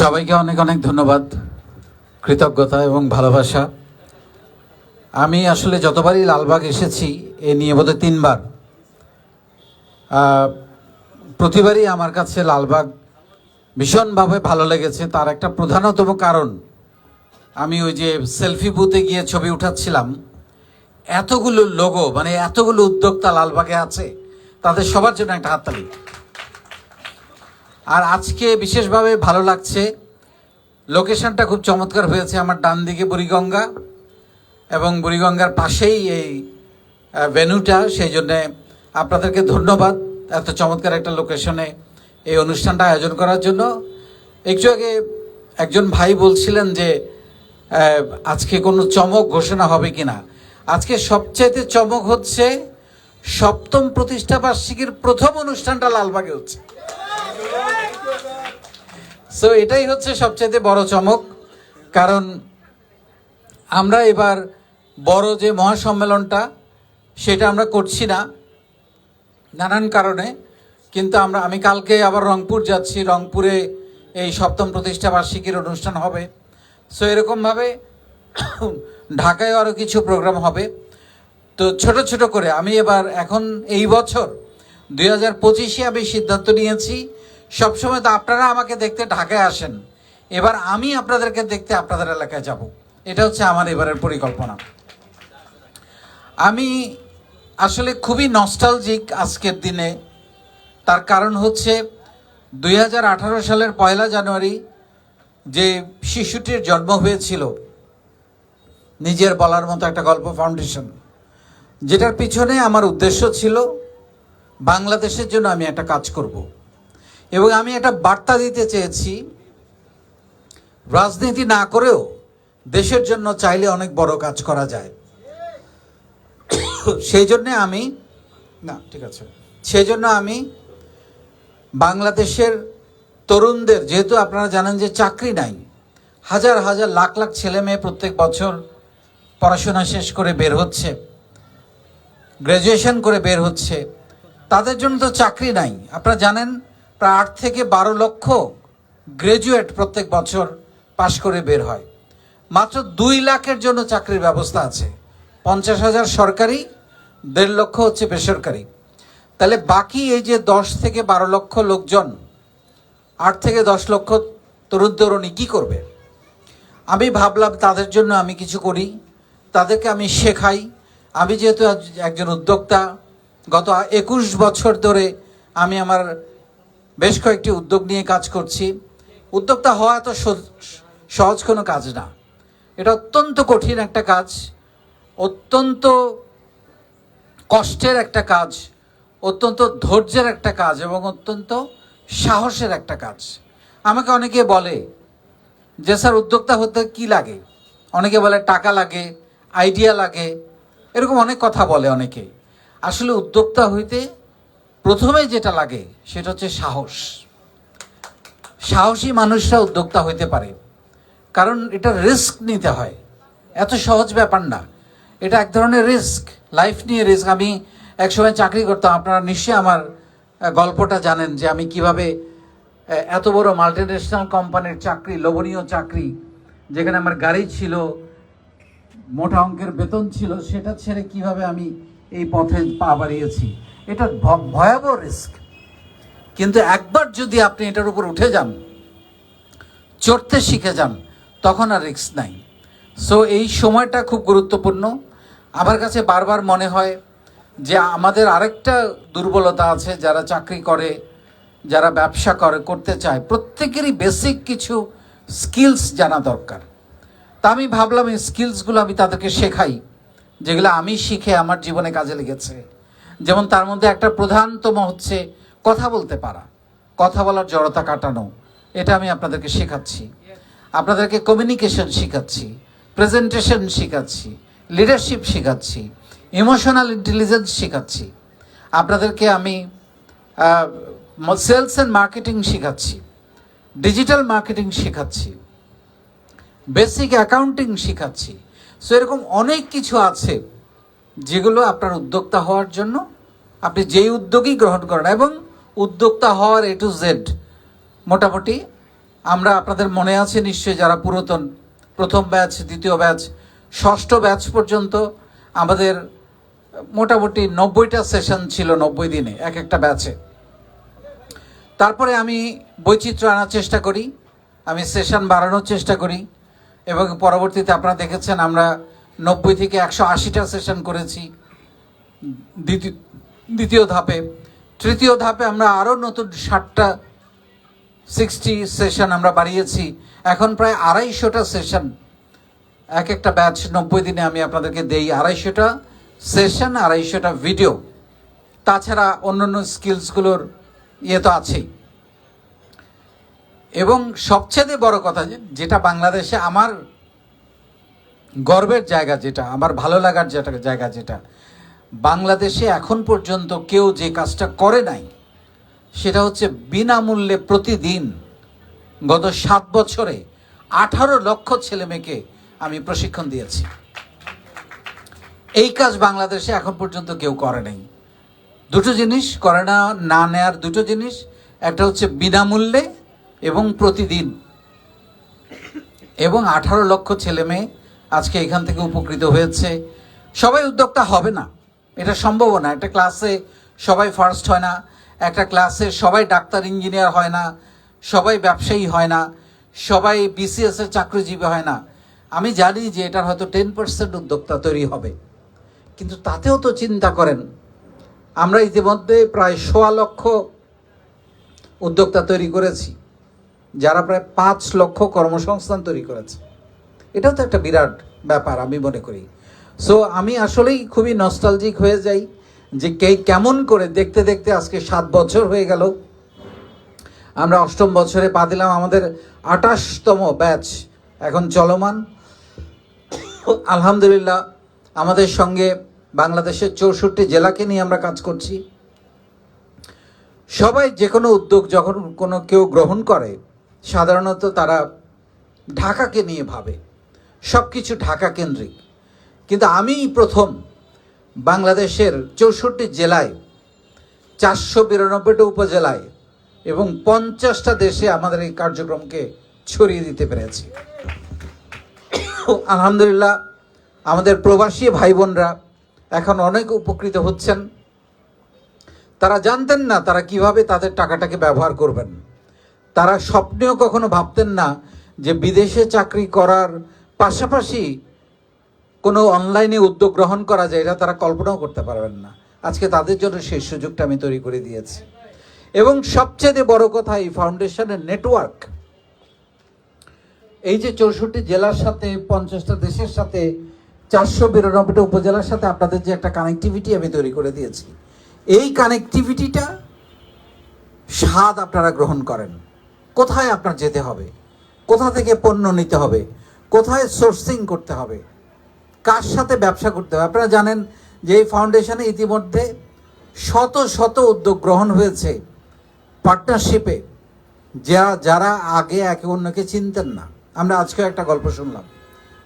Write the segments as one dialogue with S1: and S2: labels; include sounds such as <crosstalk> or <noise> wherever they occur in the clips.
S1: সবাইকে অনেক অনেক ধন্যবাদ, কৃতজ্ঞতা এবং ভালোবাসা। আমি আসলে যতবারই লালবাগ এসেছি, এ নিয়ে বোধহয় তিনবার। প্রতিবারই আমার কাছে লালবাগ ভীষণভাবে ভালো লেগেছে। তার একটা প্রধানতম কারণ, আমি ওই যে সেলফি বুথে গিয়ে ছবি উঠাচ্ছিলাম, এতগুলো লোগো মানে এতগুলো উদ্যোক্তা লালবাগে আছে, তাদের সবার জন্য একটা হাততালি। আর আজকে বিশেষভাবে ভালো লাগছে। লোকেশনটা খুব চমৎকার হয়েছে আমার ডান দিকে বুড়িগঙ্গা এবং বুড়িগঙ্গার পাশেই এই আহ, ভেন্যুটা সেই জন্যে আপনাদেরকে ধন্যবাদ এত চমৎকার একটা লোকেশনে এই অনুষ্ঠানটা আয়োজন করার জন্য। একটু আগে একজন ভাই বলছিলেন যে আজকে কোনো চমক ঘোষণা হবে কি না আজকে সবচেয়ে চমক হচ্ছে সপ্তম প্রতিষ্ঠা বার্ষিকীর প্রথম অনুষ্ঠানটা লালবাগে হচ্ছে। সো এটাই হচ্ছে সবচেয়ে বড় চমক, কারণ আমরা এবার বড় যে মহাসম্মেলনটা, সেটা আমরা করছি না নানান কারণে, কিন্তু আমরা, আমি কালকে আবার রংপুর যাচ্ছি, রংপুরে এই সপ্তম প্রতিষ্ঠা বার্ষিকীর অনুষ্ঠান হবে। সো এরকমভাবে <coughs> ঢাকায় আরও কিছু প্রোগ্রাম হবে। তো, ছোট ছোট করে, আমি এবার এখন এই বছর দুই হাজার পঁচিশে আমি সিদ্ধান্ত নিয়েছি সবসময় তো আপনারা আমাকে দেখতে ঢাকায় আসেন। এবার আমি আপনাদেরকে দেখতে আপনাদের এলাকায় যাব। এটা হচ্ছে আমার এবারের পরিকল্পনা। আমি আসলে খুবই নস্টালজিক আজকের দিনে। তার কারণ হচ্ছে দুই হাজার আঠারো সালের পয়লা জানুয়ারি যে শিশুটির জন্ম হয়েছিল, নিজের বলার মতো একটা গল্প ফাউন্ডেশন যেটার পিছনে আমার উদ্দেশ্য ছিল, বাংলাদেশের জন্য আমি একটা কাজ করব। এবং আমি একটা বার্তা দিতে চেয়েছি, রাজনীতি না করেও দেশের জন্য চাইলে অনেক বড় কাজ করা যায়। সেই জন্যে আমি, না, ঠিক আছে। সেই জন্য আমি বাংলাদেশের তরুণদের, যেহেতু আপনারা জানেন যে চাকরি নাই, হাজার হাজার লাখ লাখ ছেলে মেয়ে প্রত্যেক বছর পড়াশোনা শেষ করে বের হচ্ছে, গ্র্যাজুয়েশন করে বের হচ্ছে, তাদের জন্য তো চাকরি নাই। আপনারা জানেন প্রায় আট থেকে বারো লক্ষ গ্র্যাজুয়েট প্রত্যেক বছর পাশ করে বের হয়। মাত্র দুই লাখের জন্য চাকরির ব্যবস্থা আছে। পঞ্চাশ হাজার সরকারি, দেড় লক্ষ হচ্ছে বেসরকারি। তাহলে বাকি এই যে দশ থেকে বারো লক্ষ লোকজন, আট থেকে দশ লক্ষ তরুণ তরুণী কী করবে? আমি ভাবলাম তাদের জন্য আমি কিছু করি, তাদেরকে আমি শেখাই। আমি যেহেতু একজন উদ্যোক্তা, গত একুশ বছর ধরে আমি আমার বেশ কয়েকটি উদ্যোগ নিয়ে কাজ করছি। উদ্যোক্তা হওয়া এত সহ- সহজ কোনো কাজ না। এটা অত্যন্ত কঠিন একটা কাজ, অত্যন্ত কষ্টের একটা কাজ, অত্যন্ত ধৈর্যের একটা কাজ এবং অত্যন্ত সাহসের একটা কাজ। আমাকে অনেকে বলে যে, স্যার, উদ্যোক্তা হতে কি লাগে? অনেকে বলে, টাকা লাগে আইডিয়া লাগে। এরকম অনেক কথা বলে অনেকে। আসলে উদ্যোক্তা হইতে প্রথমে যেটা লাগে, সেটা হচ্ছে সাহস। সাহসী মানুষরা উদ্যোক্তা হইতে পারে। কারণ এটা রিস্ক নিতে হয়। এত সহজ ব্যাপার না। এটা এক ধরনের রিস্ক লাইফ নিয়ে রিস্ক আমি একসময় চাকরি করতাম। আপনারা নিশ্চয়ই আমার গল্পটা জানেন যে আমি কীভাবে এত বড় মাল্টিন্যাশনাল কোম্পানির চাকরি, লোভনীয় চাকরি, যেখানে আমার গাড়ি ছিল, মোটা অঙ্কের বেতন ছিল, সেটা ছেড়ে কীভাবে আমি এই পথে পা বাড়িয়েছি? এটা ভয়াবহ রিস্ক কিন্তু একবার যদি আপনি এটার উপর উঠে যান, চড়তে শিখে যান, তখন আর রিস্ক নাই। সো এই সময়টা খুব গুরুত্বপূর্ণ। আমার কাছে বারবার মনে হয় যে আমাদের আরেকটা দুর্বলতা আছে, যারা চাকরি করে, যারা ব্যবসা করে, করতে চায়, প্রত্যেকেরই বেসিক কিছু স্কিলস জানা দরকার। তা আমি ভাবলাম এই স্কিলসগুলো আমি তাদেরকে শেখাই, যেগুলো আমি শিখে আমার জীবনে কাজে লেগেছে। যেমন তার মধ্যে একটা প্রধানতম হচ্ছে কথা বলতে পারা। কথা বলার জড়তা কাটানো। এটা আমি আপনাদেরকে শেখাচ্ছি। আপনাদেরকে কমিউনিকেশন শেখাচ্ছি। প্রেজেন্টেশন শেখাচ্ছি। লিডারশিপ শেখাচ্ছি। ইমোশনাল ইন্টেলিজেন্স শেখাচ্ছি। আপনাদেরকে আমি সেলস অ্যান্ড মার্কেটিং শেখাচ্ছি। ডিজিটাল মার্কেটিং শেখাচ্ছি। বেসিক অ্যাকাউন্টিং শেখাচ্ছি। সো এরকম অনেক কিছু আছে। যেগুলো আপনার উদ্যোক্তা হওয়ার জন্য, আপনি যেই উদ্যোগই গ্রহণ করেন, এবং উদ্যোক্তা হওয়ার এ টু জেড মোটামুটি আমরা আপনাদের মনে আছে নিশ্চয়ই যারা পুরাতন, প্রথম ব্যাচ দ্বিতীয় ব্যাচ ষষ্ঠ ব্যাচ পর্যন্ত আমাদের মোটামুটি নব্বইটা সেশন ছিল নব্বই দিনে, এক একটা ব্যাচে তারপরে আমি বৈচিত্র্য আনার চেষ্টা করি, আমি সেশন বাড়ানোর চেষ্টা করি, এবং পরবর্তীতে আপনারা দেখেছেন আমরা নব্বই থেকে একশো আশিটা সেশন করেছি। দ্বিতীয় দ্বিতীয় ধাপে। তৃতীয় ধাপে আমরা আরও নতুন ষাটটা সিক্সটি সেশন আমরা বাড়িয়েছি। এখন প্রায় আড়াইশোটা সেশন এক একটা ব্যাচ নব্বই দিনে আমি আপনাদেরকে দেই আড়াইশোটা সেশন আড়াইশোটা ভিডিও তাছাড়া অন্যান্য স্কিলসগুলোর ইয়ে তো আছেই। এবং সবচেয়ে বড় কথা যেটা বাংলাদেশে আমার গর্বের জায়গা যেটা, আমার ভালো লাগার যেটা, জায়গা যেটা, বাংলাদেশে এখন পর্যন্ত কেউ যে কাজটা করে নাই, সেটা হচ্ছে বিনামূল্যে প্রতিদিন গত সাত বছরে আঠারো লক্ষ ছেলে মেয়েকে আমি প্রশিক্ষণ দিয়েছি। এই কাজ বাংলাদেশে এখন পর্যন্ত কেউ করে নাই। দুটো জিনিস, করে না না নেয়ার দুটো জিনিস, একটা হচ্ছে বিনামূল্যে এবং প্রতিদিন। এবং আঠারো লক্ষ ছেলে মেয়ে আজকে এখান থেকে উপকৃত হয়েছে। সবাই উদ্যোক্তা হবে না। এটা সম্ভব না। একটা ক্লাসে সবাই ফার্স্ট হয় না। একটা ক্লাসে সবাই ডাক্তার ইঞ্জিনিয়ার হয় না। সবাই ব্যবসায়ী হয় না। সবাই বিসিএস এর চাকরিজীবী হয় না। আমি জানি যে এটার হয়তো টেন পার্সেন্ট উদ্যোক্তা তৈরি হবে। কিন্তু তাতেও তো চিন্তা করেন, আমরা ইতিমধ্যে প্রায় সোয়া লক্ষ উদ্যোক্তা তৈরি করেছি। যারা প্রায় পাঁচ লক্ষ কর্মসংস্থান তৈরি করেছে। এটাও তো একটা বিরাট ব্যাপার আমি মনে করি। সো আমি আসলেই খুবই নস্টালজিক হয়ে যাই যে কে কেমন করে দেখতে দেখতে আজকে সাত বছর হয়ে গেল। আমরা অষ্টম বছরে পা দিলাম আমাদের আঠাশতম ব্যাচ এখন চলমান। আলহামদুলিল্লাহ, আমাদের সঙ্গে বাংলাদেশের চৌষট্টি জেলাকে নিয়ে আমরা কাজ করছি। সবাই যে কোনো উদ্যোগ যখন কোনো কেউ গ্রহণ করে, সাধারণত তারা ঢাকাকে নিয়ে ভাবে। সব কিছু ঢাকা কেন্দ্রিক। কিন্তু আমি প্রথম বাংলাদেশের চৌষট্টি জেলায়, চারশো বিরানব্বইটা উপজেলায় এবং পঞ্চাশটা দেশে আমাদের এই কার্যক্রমকে ছড়িয়ে দিতে পেরেছি। আলহামদুলিল্লাহ, আমাদের প্রবাসী ভাই বোনরা এখন অনেক উপকৃত হচ্ছেন। তারা জানতেন না তারা কীভাবে তাদের টাকাটাকে ব্যবহার করবেন। তারা স্বপ্নেও কখনো ভাবতেন না যে বিদেশে চাকরি করার পাশাপাশি কোনো অনলাইনে উদ্যোগ গ্রহণ করা যায়, এটা তারা কল্পনাও করতে পারবেন না। আজকে তাদের জন্য সেই সুযোগটা আমি তৈরি করে দিয়েছি। এবং সবচেয়ে বড় কথা, এই ফাউন্ডেশনের নেটওয়ার্ক। এই যে চৌষট্টি জেলার সাথে, পঞ্চাশটা দেশের সাথে, চারশো বিরানব্বইটা উপজেলার সাথে আপনাদের যে একটা কানেক্টিভিটি আমি তৈরি করে দিয়েছি। এই কানেক্টিভিটিটা স্বাদ আপনারা গ্রহণ করেন। কোথায় আপনার যেতে হবে? কোথা থেকে পণ্য নিতে হবে? কোথায় সোর্সিং করতে হবে? কার সাথে ব্যবসা করতে হবে? আপনারা জানেন যে এই ফাউন্ডেশনে ইতিমধ্যে শত শত উদ্যোগ গ্রহণ হয়েছে পার্টনারশিপে যা, যারা আগে একে অন্যকে চিনতেন না। আমরা আজকে একটা গল্প শুনলাম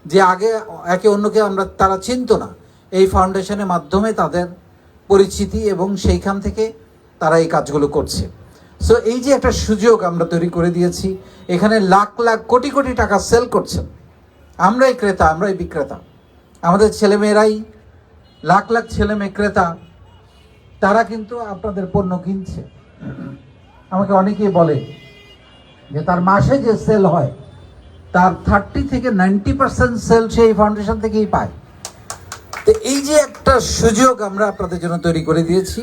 S1: যে আগে একে অন্যকে আমরা, তারা চিনত না। এই ফাউন্ডেশনের মাধ্যমে তাদের পরিচিতি এবং সেইখান থেকে তারা এই কাজগুলো করছে। সো এই যে একটা সুযোগ আমরা তৈরি করে দিয়েছি, এখানে লাখ লাখ কোটি কোটি টাকা সেল করছেন। আমরাই ক্রেতা, আমরাই বিক্রেতা। আমাদের ছেলেমেয়েরাই লাখ লাখ ছেলে মেয়ে ক্রেতা, তারা কিন্তু আপনাদের পণ্য কিনছে। আমাকে অনেকেই বলে যে তার মাসে যে সেল হয়, তার থার্টি থেকে নাইনটি পার্সেন্ট সেল সেই ফাউন্ডেশন থেকেই পায়। তো এই যে একটা সুযোগ আমরা আপনাদের জন্য তৈরি করে দিয়েছি,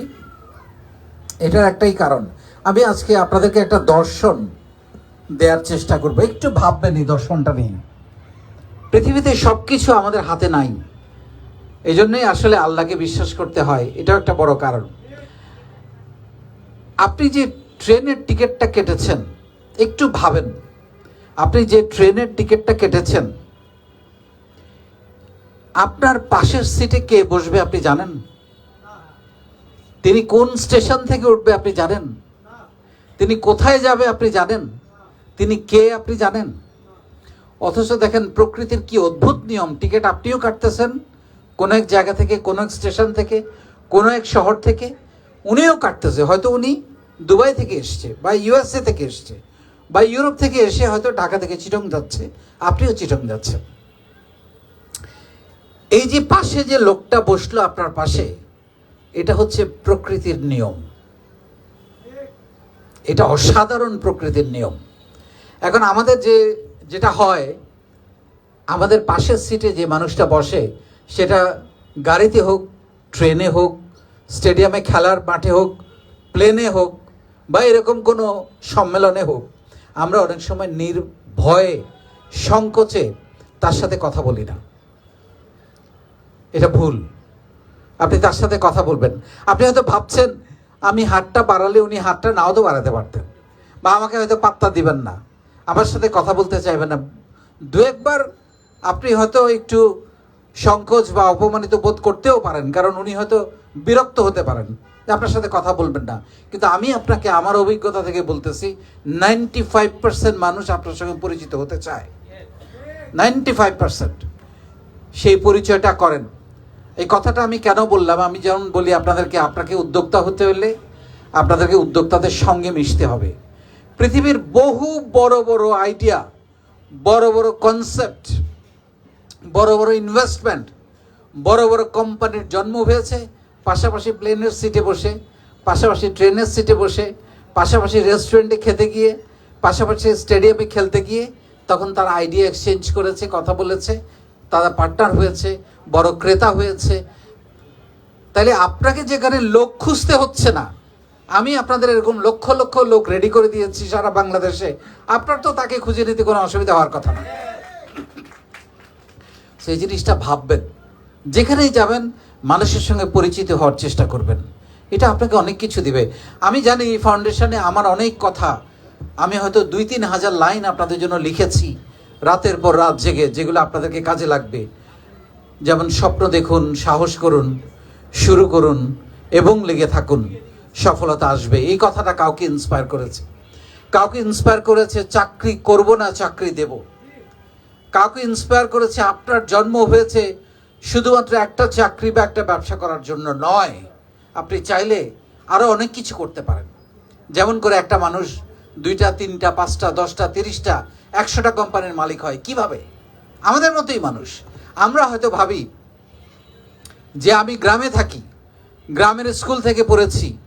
S1: এটার একটাই কারণ। আমি আজকে আপনাদেরকে একটা দর্শন দেওয়ার চেষ্টা করব। একটু ভাববেন এই দর্শনটা নিয়ে। পৃথিবীতে সব কিছু আমাদের হাতে নাই। এই জন্যই আসলে আল্লাহকে বিশ্বাস করতে হয়। এটাও একটা বড় কারণ। আপনি যে ট্রেনের টিকিটটা কেটেছেন, একটু ভাবেন। আপনি যে ট্রেনের টিকিটটা কেটেছেন, আপনার পাশের সিটে কে বসবে আপনি জানেন? তিনি কোন স্টেশন থেকে উঠবে আপনি জানেন? তিনি কোথায় যাবে আপনি জানেন? তিনি কে আপনি জানেন? অথচ দেখেন, প্রকৃতির কি অদ্ভুত নিয়ম। টিকিট আপনিও কাটতেছেন, কোনো এক জায়গা থেকে, কোনো এক স্টেশন থেকে, কোনো এক শহর থেকে, উনিও কাটতেছে। হয়তো উনি দুবাই থেকে এসছে, বা ইউএসএ থেকে এসছে, বা ইউরোপ থেকে এসে হয়তো ঢাকা থেকে চিটং যাচ্ছে। আপনিও চিটং যাচ্ছেন। এই যে পাশে যে লোকটা বসল আপনার পাশে, এটা হচ্ছে প্রকৃতির নিয়ম। এটা অসাধারণ প্রকৃতির নিয়ম। এখন আমাদের যে যেটা হয়, আমাদের পাশের সিটে যে মানুষটা বসে, সেটা গাড়িতে হোক ট্রেনে হোক স্টেডিয়ামে খেলার মাঠে হোক প্লেনে হোক, বা এরকম কোনো সম্মেলনে হোক, আমরা অনেক সময় নির্ভয়ে, সংকোচে তার সাথে কথা বলি না। এটা ভুল। আপনি তার সাথে কথা বলবেন। আপনি হয়তো ভাবছেন, আমি হাতটা বাড়ালে উনি হাতটা নাও তো বাড়াতে পারতেন, বা আমাকে হয়তো পাত্তা দিবেন না। আমার সাথে কথা বলতে চাইবেন না। দু একবার আপনি হয়তো একটু সংকোচ বা অপমানিত বোধ করতেও পারেন, কারণ উনি হয়তো বিরক্ত হতে পারেন। আপনার সাথে কথা বলবেন না। কিন্তু আমি আপনাকে আমার অভিজ্ঞতা থেকে বলতেছি নাইনটি ফাইভ পার্সেন্ট মানুষ আপনার সঙ্গে পরিচিত হতে চায়। নাইনটি ফাইভ পার্সেন্ট সেই পরিচয়টা করেন। এই কথাটা আমি কেন বললাম? আমি যেমন বলি, আপনাদেরকে, আপনাকে উদ্যোক্তা হতে হলে আপনাদেরকে উদ্যোক্তাদের সঙ্গে মিশতে হবে। পৃথিবীর বহু বড় বড় আইডিয়া বড় বড় কনসেপ্ট বড় বড় ইনভেস্টমেন্ট বড় বড় কোম্পানির জন্ম হয়েছে, পাশাপাশি প্লেনের সিটে বসে, পাশাপাশি ট্রেনের সিটে বসে, পাশাপাশি রেস্টুরেন্টে খেতে গিয়ে, পাশাপাশি স্টেডিয়ামে খেলতে গিয়ে, তখন তারা আইডিয়া এক্সচেঞ্জ করেছে, কথা বলেছে, তারা পার্টনার হয়েছে, বড় ক্রেতা হয়েছে। তাহলে আপনাকে যেখানে লোক খুঁজতে হচ্ছে না আমি আপনাদের এরকম লক্ষ লক্ষ লোক রেডি করে দিয়েছি সারা বাংলাদেশে। আপনার তো তাকে খুঁজে নিতে কোনো অসুবিধা হওয়ার কথা না। সেই জিনিসটা ভাববেন। যেখানেই যাবেন, মানুষের সঙ্গে পরিচিত হওয়ার চেষ্টা করবেন। এটা আপনাকে অনেক কিছু দিবে। আমি জানি এই ফাউন্ডেশনে আমার অনেক কথা। আমি হয়তো দুই তিন হাজার লাইন আপনাদের জন্য লিখেছি। রাতের পর রাত জেগে, যেগুলো আপনাদেরকে কাজে লাগবে। যেমন স্বপ্ন দেখুন, সাহস করুন, শুরু করুন, এবং লেগে থাকুন। সফলতা আসবে। এই কথাটা কাউকে ইন্সপায়ার করেছে। কাউকে ইন্সপায়ার করেছে, চাকরি করব না, চাকরি দেব। কাউকে ইন্সপায়ার করেছে, আপনার জন্ম হয়েছে শুধুমাত্র একটা চাকরি বা একটা ব্যবসা করার জন্য নয়, আপনি চাইলে আরও অনেক কিছু করতে পারেন। যেমন করে একটা মানুষ দুইটা, তিনটা, পাঁচটা, দশটা, তিরিশটা, একশোটা কোম্পানির মালিক হয়। কীভাবে? আমাদের মতোই মানুষ। আমরা হয়তো ভাবি যে আমি গ্রামে থাকি, গ্রামের স্কুল থেকে পড়েছি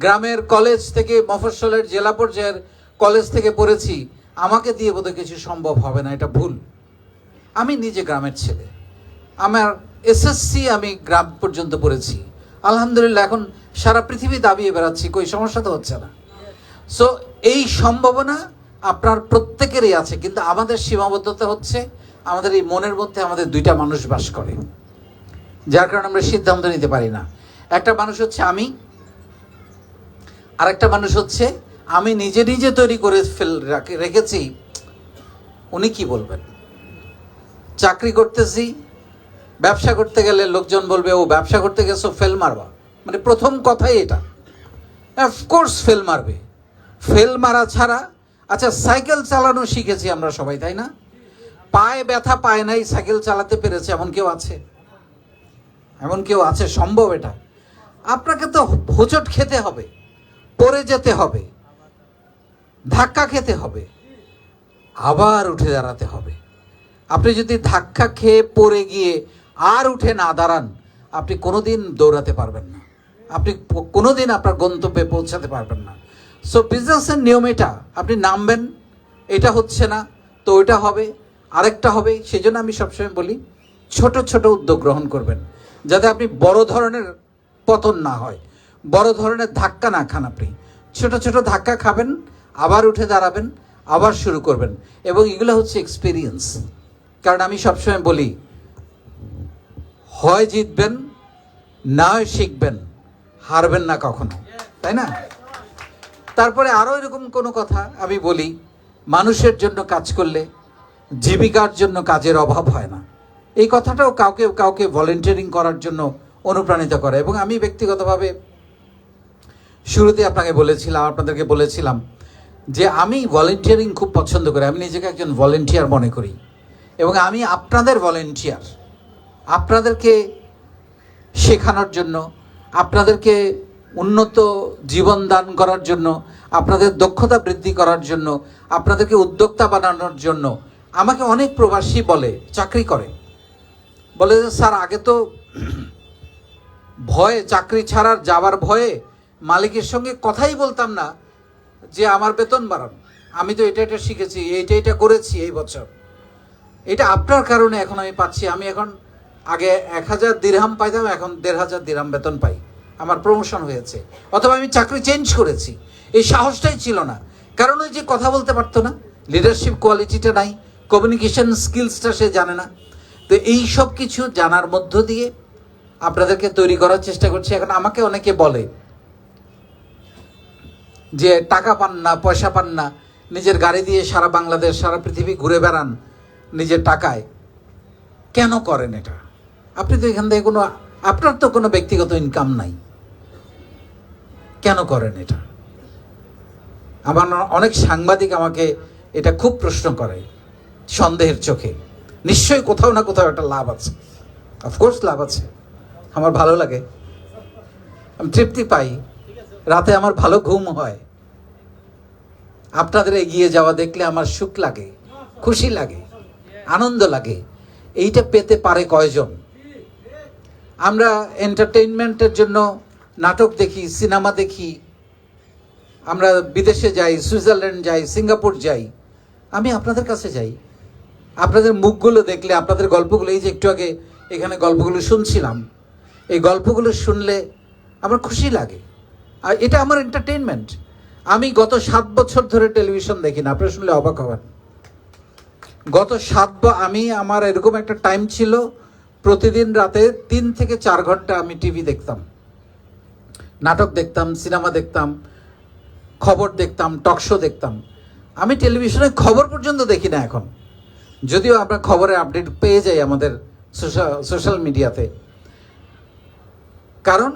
S1: গ্রামের কলেজ থেকে মফস্বলের জেলা পর্যায়ের কলেজ থেকে পড়েছি, আমাকে দিয়ে বোধহয় কিছু সম্ভব হবে না, এটা ভুল। আমি নিজে গ্রামের ছেলে। আমার এসএসসি আমি গ্রাম পর্যন্ত পড়েছি। আলহামদুলিল্লাহ, এখন সারা পৃথিবী দাবিয়ে বেড়াচ্ছি, কই, সমস্যা তো হচ্ছে না। সো এই সম্ভাবনা আপনার প্রত্যেকেরই আছে, কিন্তু আমাদের সীমাবদ্ধতা হচ্ছে, আমাদের এই মনের মধ্যে আমাদের দুইটা মানুষ বাস করে। যার কারণে আমরা সিদ্ধান্ত নিতে পারি না। একটা মানুষ হচ্ছে আমি আরেকটা মানুষ হচ্ছে, আমি নিজে নিজে তৈরি করে ফেল, রাখে- রেখেছি, উনি কি বলবেন? চাকরি করতেছি, ব্যবসা করতে গেলে লোকজন বলবে, ও, ব্যবসা করতে গেছো, ফেল মারবা। মানে প্রথম কথাই এটা। অফকোর্স ফেল মারবে। ফেল মারা ছাড়া আচ্ছা সাইকেল চালানো শিখেছি আমরা সবাই, তাই না? পায়ে ব্যথা পায় নাই, সাইকেল চালাতে পেরেছে, এমন কেউ আছে? এমন কেউ আছে, সম্ভব এটা? আপনাকে তো হোঁচট খেতে হবে। পড়ে যেতে হবে, ধাক্কা খেতে হবে, আবার উঠে দাঁড়াতে হবে। আপনি যদি ধাক্কা খেয়ে পড়ে গিয়ে আর উঠে না দাঁড়ান, আপনি কোনোদিন দৌড়াতে পারবেন না। আপনি কোনোদিন আপনার গন্তব্যে পৌঁছাতে পারবেন না। সো বিজনেসের নিয়ম এটা, আপনি নামবেন, এটা হচ্ছে না, তো ওইটা হবে, আরেকটা হবে সেই জন্য আমি সবসময় বলি, ছোট ছোট উদ্যোগ গ্রহণ করবেন, যাতে আপনি বড় ধরনের পতন না হয়। বড় ধরনের ধাক্কা না খান আপনি। ছোট ছোট ধাক্কা খাবেন, আবার উঠে দাঁড়াবেন, আবার শুরু করবেন। এবং এগুলো হচ্ছে এক্সপিরিয়েন্স কারণ আমি সবসময় বলি, হয় জিতবেন, না শিখবেন, হারবেন না কখনো। তাই না? তারপরে আরও এরকম কোনো কথা আমি বলি, মানুষের জন্য কাজ করলে জীবিকার জন্য কাজের অভাব হয় না। এই কথাটাও কাউকে কাউকে ভলেন্টিয়ারিং করার জন্য অনুপ্রাণিত করে। এবং আমি ব্যক্তিগতভাবে শুরুতে আপনাকে বলেছিলাম, আপনাদেরকে বলেছিলাম যে আমি ভলেন্টিয়ারিং খুব পছন্দ করি, আমি নিজেকে একজন ভলেন্টিয়ার মনে করি এবং আমি আপনাদের ভলেন্টিয়ার আপনাদেরকে শেখানোর জন্য, আপনাদেরকে উন্নত জীবন দান করার জন্য, আপনাদের দক্ষতা বৃদ্ধি করার জন্য, আপনাদেরকে উদ্যোক্তা বানানোর জন্য আমাকে অনেক প্রবাসী বলে, চাকরি করে। বলে যে, স্যার, আগে তো ভয়ে, চাকরি ছাড়ার যাওয়ার ভয়ে মালিকের সঙ্গে কথাই বলতাম না যে আমার বেতন বাড়ান। আমি তো এটা এটা শিখেছি, এইটা এটা করেছি এই বছর। এটা আপনার কারণে এখন আমি পাচ্ছি। আমি এখন আগে এক হাজার দিরহাম পাইতাম, এখন দেড় হাজার দিরহাম বেতন পাই। আমার প্রমোশন হয়েছে। অথবা আমি চাকরি চেঞ্জ করেছি। এই সাহসটাই ছিল না। কারণ ওই যে কথা বলতে পারতো না লিডারশিপ কোয়ালিটিটা নাই কমিউনিকেশন স্কিলসটা সে জানে না। তো এই সব কিছু জানার মধ্য দিয়ে আপনাদেরকে তৈরি করার চেষ্টা করছি। এখন আমাকে অনেকে বলে যে টাকা পান না, পয়সা পান না, নিজের গাড়ি দিয়ে সারা বাংলাদেশ, সারা পৃথিবী ঘুরে বেড়ান নিজের টাকায়, কেন করেন এটা? আপনি তো এখান থেকে কোনো, আপনার তো কোনো ব্যক্তিগত ইনকাম নাই। কেন করেন এটা? আমার অনেক সাংবাদিক আমাকে এটা খুব প্রশ্ন করে, সন্দেহের চোখে। নিশ্চয়ই কোথাও না কোথাও একটা লাভ আছে। অফকোর্স লাভ আছে। আমার ভালো লাগে। আমি তৃপ্তি পাই। রাতে আমার ভালো ঘুম হয়। আপনাদের এগিয়ে যাওয়া দেখলে আমার সুখ লাগে, খুশি লাগে, আনন্দ লাগে। এইটা পেতে পারে কয়জন? আমরা এন্টারটেইনমেন্টের জন্য নাটক দেখি, সিনেমা দেখি। আমরা বিদেশে যাই, সুইজারল্যান্ড যাই, সিঙ্গাপুর যাই। আমি আপনাদের কাছে যাই। আপনাদের মুখগুলো দেখলে, আপনাদের গল্পগুলো, এই যে একটু আগে এখানে গল্পগুলো শুনছিলাম। এই গল্পগুলো শুনলে আমার খুশি লাগে। এটা আমার এন্টারটেনমেন্ট আমি গত সাত বছর ধরে টেলিভিশন দেখি না, আপনারা শুনলে অবাক হবেন। গত সাত আমি, আমার এরকম একটা টাইম ছিল, প্রতিদিন রাতে তিন থেকে চার ঘণ্টা আমি টিভি দেখতাম। নাটক দেখতাম সিনেমা দেখতাম, খবর দেখতাম টক শো দেখতাম। আমি টেলিভিশনে খবর পর্যন্ত দেখি না এখন। যদিও আমরা খবরের আপডেট পেয়ে যাই আমাদের সোশ্যাল মিডিয়াতে কারণ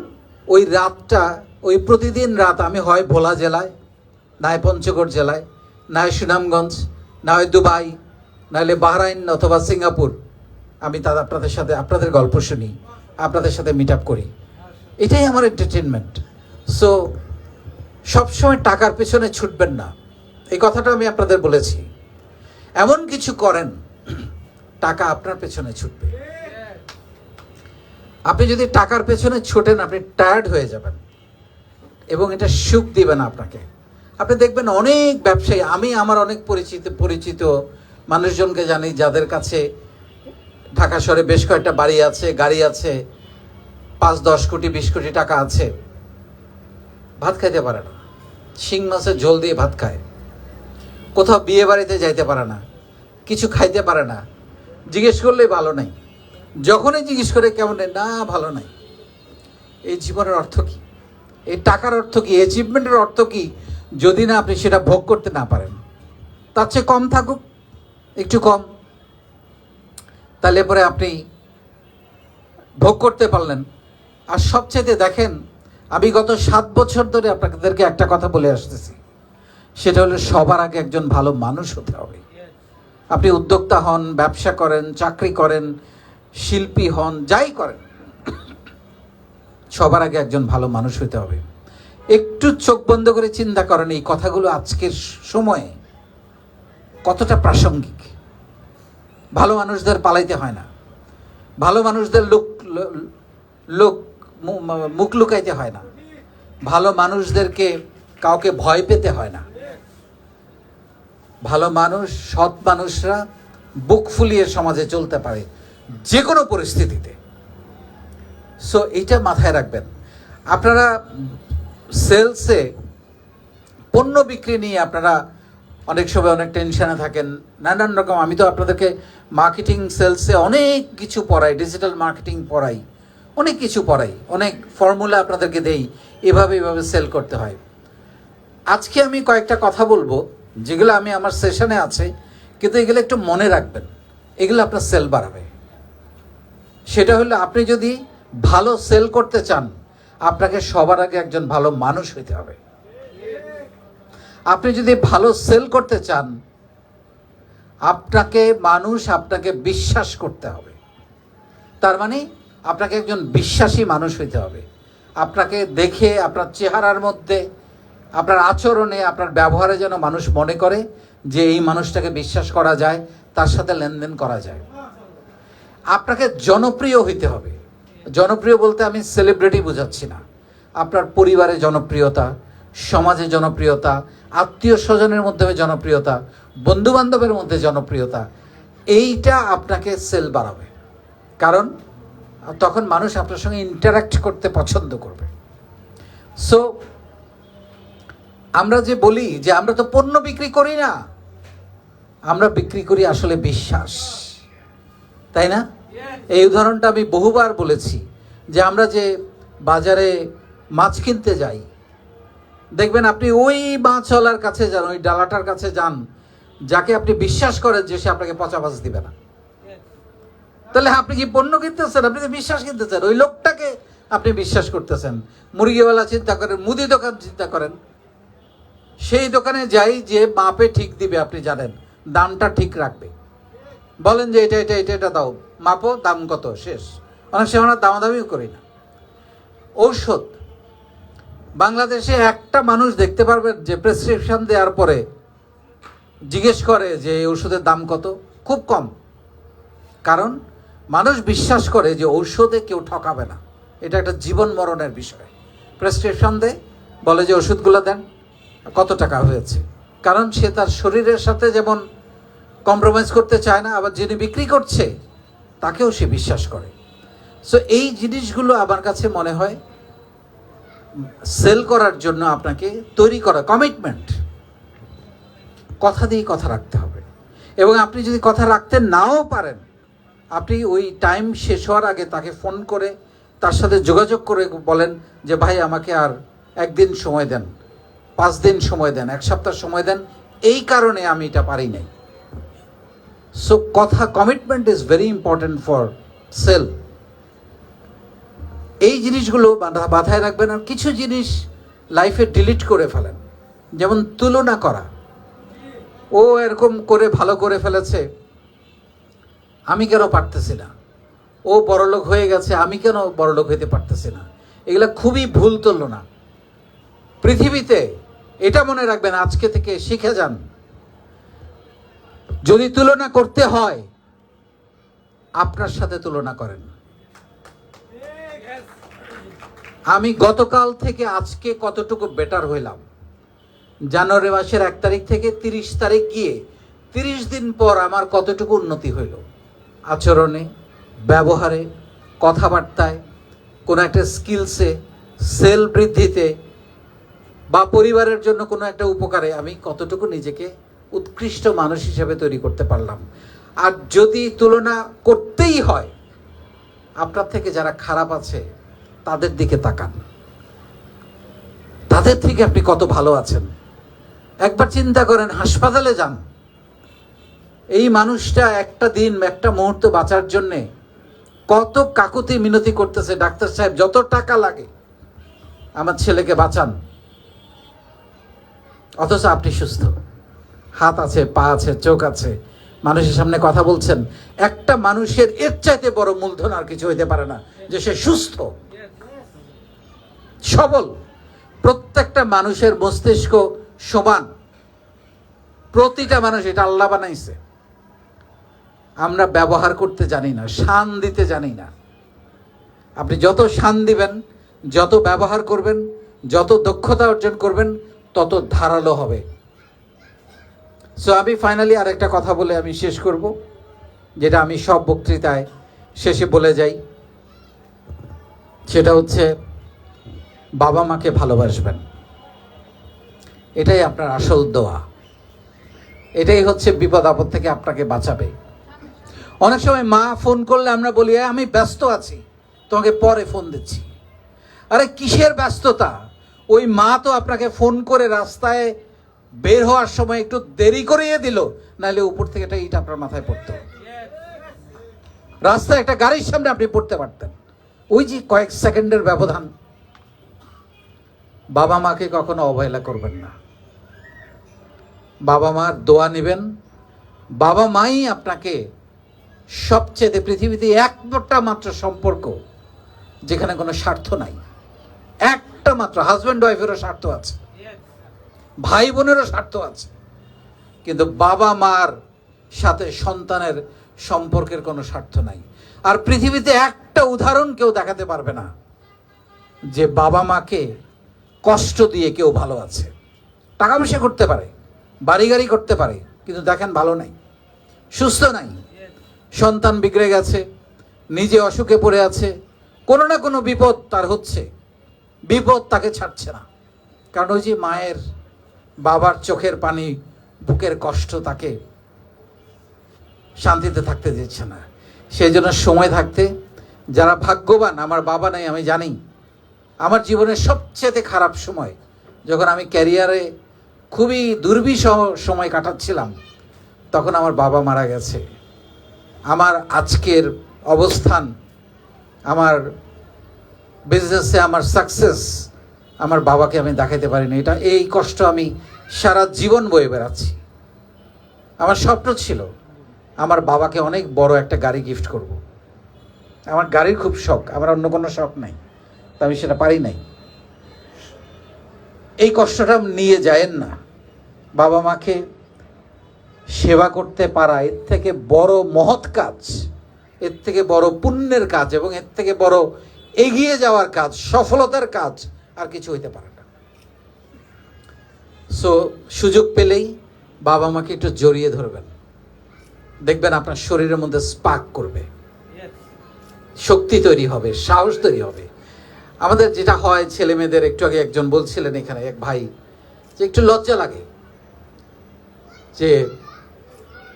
S1: ওই রাতটা ওই প্রতিদিন রাত আমি হয় ভোলা জেলায় না হয় পঞ্চগড় জেলায় না হয় সুনামগঞ্জ না হয় দুবাই নাহলে বাহরাইন অথবা সিঙ্গাপুর। আমি তাদের আপনাদের সাথে আপনাদের গল্প শুনি, আপনাদের সাথে মিট আপ করি। এটাই আমার এন্টারটেনমেন্ট সো সবসময় টাকার পেছনে ছুটবেন না। এই কথাটা আমি আপনাদের বলেছি। এমন কিছু করেন, টাকা আপনার পেছনে ছুটবে। আপনি যদি টাকার পেছনে ছোটেন, আপনি টায়ার্ড হয়ে যাবেন। এবং এটা সুখ দিবে না আপনাকে। আপনি দেখবেন অনেক ব্যবসায়ী, আমি আমার অনেক পরিচিত পরিচিত মানুষজনকে জানি যাদের কাছে ঢাকা শহরে বেশ কয়েকটা বাড়ি আছে, গাড়ি আছে, পাঁচ, দশ কোটি, বিশ কোটি টাকা আছে। ভাত খাইতে পারে না। শিং মাছের ঝোল দিয়ে ভাত খায়। কোথাও বিয়ে বাড়িতে যাইতে পারে না। কিছু খাইতে পারে না। জিজ্ঞেস করলেই ভালো নাই। যখনই জিজ্ঞেস করে কেমন না, ভালো নাই। এই জীবনের অর্থ কি? এই টাকার অর্থ কি? অ্যাচিভমেন্টের অর্থ কি? যদি না আপনি সেটা ভোগ করতে না পারেন, তার চেয়ে কম থাকুক, একটু কম। তাহলে পরে আপনি ভোগ করতে পারলেন। আর সবচেয়ে দেখেন, আমি গত সাত বছর ধরে আপনাদেরকে একটা কথা বলে আসতেছি। সেটা হলো সবার আগে একজন ভালো মানুষ হতে হবে। আপনি উদ্যোক্তা হন, ব্যবসা করেন, চাকরি করেন, শিল্পী হন, যাই করেন। সবার আগে একজন ভালো মানুষ হতে হবে। একটু চোখ বন্ধ করে চিন্তা করেন এই কথাগুলো আজকের সময়ে কতটা প্রাসঙ্গিক। ভালো মানুষদের পালাইতে হয় না। ভালো মানুষদের লোক লোক, মুখ লুকাইতে হয় না। ভালো মানুষদেরকে কাউকে ভয় পেতে হয় না। ভালো মানুষ, সৎ মানুষরা বুক ফুলিয়ে সমাজে চলতে পারে যে কোনো পরিস্থিতিতে। সো এইটা মাথায় রাখবেন। আপনারা সেলসে পণ্য বিক্রি নিয়ে আপনারা অনেক সময় অনেক টেনশানে থাকেন, নানান রকম। আমি তো আপনাদেরকে মার্কেটিং সেলসে অনেক কিছু পড়াই, ডিজিটাল মার্কেটিং পড়াই, অনেক কিছু পড়াই, অনেক ফর্মুলা আপনাদেরকে দেই, এভাবে এভাবে সেল করতে হয়। আজকে আমি কয়েকটা কথা বলব, যেগুলো আমি আমার সেশনে আছে, কিন্তু এগুলো একটু মনে রাখবেন, এগুলো আপনার সেল বাড়াবে। সেটা হলো আপনি যদি ভালো সেল করতে চান, আপনাকে সবার আগে একজন ভালো মানুষ হইতে হবে। আপনি যদি ভালো সেল করতে চান, আপনাকে মানুষ আপনাকে বিশ্বাস করতে হবে। তার মানে আপনাকে একজন বিশ্বাসী মানুষ হইতে হবে। আপনাকে দেখে, আপনার চেহারার মধ্যে, আপনার আচরণে, আপনার ব্যবহারে যেন মানুষ মনে করে যে এই মানুষটাকে বিশ্বাস করা যায়, তার সাথে লেনদেন করা যায়। আপনাকে জনপ্রিয় হইতে হবে। জনপ্রিয় বলতে আমি সেলিব্রিটি বোঝাচ্ছি না। আপনার পরিবারে জনপ্রিয়তা, সমাজে জনপ্রিয়তা, আত্মীয় স্বজনের মধ্যে জনপ্রিয়তা বন্ধু বান্ধবের মধ্যে জনপ্রিয়তা, এইটা আপনাকে সেল বাড়াবে। কারণ, তখন মানুষ আপনার সঙ্গে ইন্টারাক্ট করতে পছন্দ করবে। সো আমরা যে বলি যে আমরা তো পণ্য বিক্রি করি না, আমরা বিক্রি করি আসলে বিশ্বাস। তাই না? এই উদাহরণটা আমি বহুবার বলেছি যে আমরা যে বাজারে মাছ কিনতে যাই, দেখবেন আপনি ওই মাছওয়ালার কাছে যান, ওই ডালাটার কাছে যান, যাকে আপনি বিশ্বাস করেন যে সে আপনাকে পচা মাছ দিবে না। তাহলে আপনি কি পণ্য কিনতেছেন? আপনি তো বিশ্বাস কিনতেছেন। ওই লোকটাকে আপনি বিশ্বাস করতেছেন। মুরগিওয়ালা চিন্তা করেন, মুদি দোকান চিন্তা করেন। সেই দোকানে যাই যে মাপে ঠিক দিবে, আপনি জানেন। দামটা ঠিক রাখবে। বলেন যে এটা এটা এটা এটা দাও। মাপো দাম কত? শেষ। অনেক সময় আমরা দামাদামিও করি না। ঔষধ। বাংলাদেশে একটা মানুষ দেখতে পারবেন যে প্রেসক্রিপশন দেওয়ার পরে জিজ্ঞেস করে যে এই ওষুধের দাম কত? খুব কম। কারণ মানুষ বিশ্বাস করে যে ঔষধে কেউ ঠকাবে না। এটা একটা জীবন মরণের বিষয়। প্রেসক্রিপশন দেয় বলে যে ওষুধগুলো দেন। কত টাকা হয়েছে? কারণ সে তার শরীরের সাথে যেমন কম্প্রোমাইজ করতে চায় না, আবার যিনি বিক্রি করছে তাকেও সে বিশ্বাস করে। সো এই জিনিসগুলো আমার কাছে মনে হয় সেল করার জন্য আপনাকে তৈরি করা কমিটমেন্ট কথা দিয়ে কথা রাখতে হবে। এবং আপনি যদি কথা রাখতে নাও পারেন, আপনি ওই টাইম শেষ হওয়ার আগে তাকে ফোন করে, তার সাথে যোগাযোগ করে বলেন যে, ভাই, আমাকে আর একদিন সময় দেন, পাঁচ দিন সময় দেন, এক সপ্তাহ সময় দেন। এই কারণে আমি এটা পারি নাই। সো কথা commitment is very important for sale এই জিনিসগুলো বাধা- বাধায় রাখবেন আর কিছু জিনিস লাইফে ডিলিট করে ফেলেন। যেমন তুলনা করা। ও এরকম করে ভালো করে ফেলেছে, আমি কেন পারতেছি না? ও বড়লোক হয়ে গেছে, আমি কেন বড়লোক হইতে পারতেছি না? এগুলো খুবই ভুল তুলনা। পৃথিবীতে এটা মনে রাখবেন, আজকে থেকে শিখে যান। যদি তুলনা করতে হয়, আপনার সাথে তুলনা করেন। আমি গতকাল থেকে আজকে কতটুকু বেটার হইলাম? জানুয়ারি মাসের এক তারিখ থেকে তিরিশ তারিখ গিয়ে তিরিশ দিন পর আমার কতটুকু উন্নতি হইল? আচরণে, ব্যবহারে, কথাবার্তায়, কোনো একটা স্কিলসে সেল বৃদ্ধিতে বা পরিবারের জন্য কোনো একটা উপকারে আমি কতটুকু নিজেকে উৎকৃষ্ট মানুষ হিসেবে তৈরি করতে পারলাম। আর যদি তুলনা করতেই হয়, আপনার থেকে যারা খারাপ আছে, তাদের দিকে তাকান। তাদের থেকে আপনি কত ভালো আছেন? একবার চিন্তা করেন, হাসপাতালে যান। এই মানুষটা একটা দিন, একটা মুহূর্ত বাঁচার জন্যে কত কাকুতি মিনতি করতেছে, ডাক্তার সাহেব, যত টাকা লাগে, আমার ছেলেকে বাঁচান। অথচ আপনি সুস্থ। হাত আছে, পা আছে, চোখ আছে। মানুষের সামনে কথা বলছেন, একটা মানুষের এর চাইতে বড় মূলধন আর কিছু হইতে পারে না, যে সে সুস্থ। সবল। প্রত্যেকটা মানুষের মস্তিষ্ক সমান। প্রতিটা মানুষ এটা আল্লাহ বানাইছে। আমরা ব্যবহার করতে জানি না, শান দিতে জানি না। আপনি যত শান দিবেন, যত ব্যবহার করবেন, যত দক্ষতা অর্জন করবেন, তত ধারালো হবে। সো আমি ফাইনালি আরেকটা কথা বলে আমি শেষ করব যেটা আমি সব বক্তৃতায় শেষে বলে যাই। সেটা হচ্ছে বাবা মাকে ভালোবাসবেন। এটাই আপনার আসল দোয়া। এটাই হচ্ছে বিপদ আপদ থেকে আপনাকে বাঁচাবে। অনেক সময় মা ফোন করলে আমরা বলি "এ, আমি ব্যস্ত আছি তোমাকে পরে ফোন দিচ্ছি। আরে কিসের ব্যস্ততা? ওই মা তো আপনাকে ফোন করে রাস্তায় বের হওয়ার সময় একটু দেরি করিয়ে দিল, নাহলে উপর থেকে একটা ইট আপনার মাথায় পড়তো। রাস্তায় একটা গাড়ির সামনে আপনি পড়তে পারতেন। ওই যে কয়েক সেকেন্ডের ব্যবধান। বাবা মাকে কখনো অবহেলা করবেন না। বাবা মার দোয়া নেবেন। বাবা মাই আপনাকে সবচেয়ে পৃথিবীতে একটা মাত্র সম্পর্ক, যেখানে কোনো স্বার্থ নাই। একটা মাত্র হাজব্যান্ড ওয়াইফেরও স্বার্থ আছে। ভাই বোনেরও স্বার্থ আছে। কিন্তু বাবা মার সাথে সন্তানের সম্পর্কের কোনো স্বার্থ নাই। আর পৃথিবীতে একটা উদাহরণ কেউ দেখাতে পারবে না, যে বাবা মাকে কষ্ট দিয়ে কেউ ভালো আছে। টাকা পয়সা করতে পারে বাড়ি গাড়ি করতে পারে, কিন্তু দেখেন ভালো নাই, সুস্থ নাই। সন্তান বিগড়ে গেছে, নিজে অসুখে পড়ে আছে, কোনো না কোনো বিপদ তার হচ্ছে, বিপদ তাকে ছাড়ছে না। কারণ ওই যে মায়ের বাবার চোখের পানি, বুকের কষ্ট তাকে শান্তিতে থাকতে দিচ্ছে না। সেই জন্য সময় থাকতে যারা ভাগ্যবান, আমার বাবা নাই, আমি জানি, আমার জীবনের সবচেয়ে খারাপ সময় যখন আমি ক্যারিয়ারে খুবই দুর্বিষহ সময় কাটাচ্ছিলাম, তখন আমার বাবা মারা গেছে। আমার আজকের অবস্থান, আমার বিজনেসে আমার সাকসেস আমার বাবাকে আমি দেখাতে পারিনি। এটা এই কষ্ট আমি সারা জীবন বয়ে বেড়াচ্ছি। আমার স্বপ্ন ছিল আমার বাবাকে অনেক বড় একটা গাড়ি গিফট করব। আমার গাড়ির খুব শখ, আমার অন্য কোনো শখ নাই, তা আমি সেটা পারি নাই। এই কষ্টটা নিয়ে যায়েন না। বাবা মাকে সেবা করতে পারা এর থেকে বড় মহৎ কাজ, এর থেকে বড় পুণ্যের কাজ এবং এর থেকে বড় এগিয়ে যাওয়ার কাজ, সফলতার কাজ আর কিছু হইতে পারে না। সো সুযোগ পেলেই বাবা মাকে একটু জড়িয়ে ধরবেন। দেখবেন আপনার শরীরের মধ্যে স্পার্ক করবে। শক্তি তৈরি হবে, সাহস তৈরি হবে। আমাদের যেটা হয় ছেলে মেয়েদের একটু আগে একজন বলছিলেন এখানে, এক ভাই, যে একটু লজ্জা লাগে। যে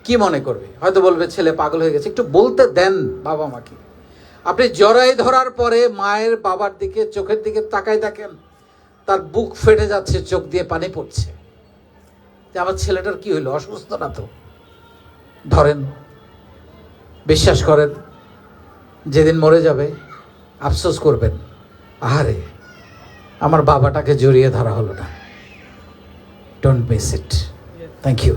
S1: কি মনে করবে? হয়তো বলবে, ছেলে পাগল হয়ে গেছে, একটু বলতে দেন বাবা মাকে। আপনি জড়াই ধরার পরে মায়ের বাবার দিকে, চোখের দিকে তাকায় দেখেন, তার বুক ফেটে যাচ্ছে, চোখ দিয়ে পানি পড়ছে। যে আমার ছেলেটার কি হইল? অসুস্থ না তো? ধরেন, বিশ্বাস করেন, যেদিন মরে যাবে, আফসোস করবেন, আহারে, আমার বাবাটাকে জড়িয়ে ধরা হলো না। Don't miss it thank you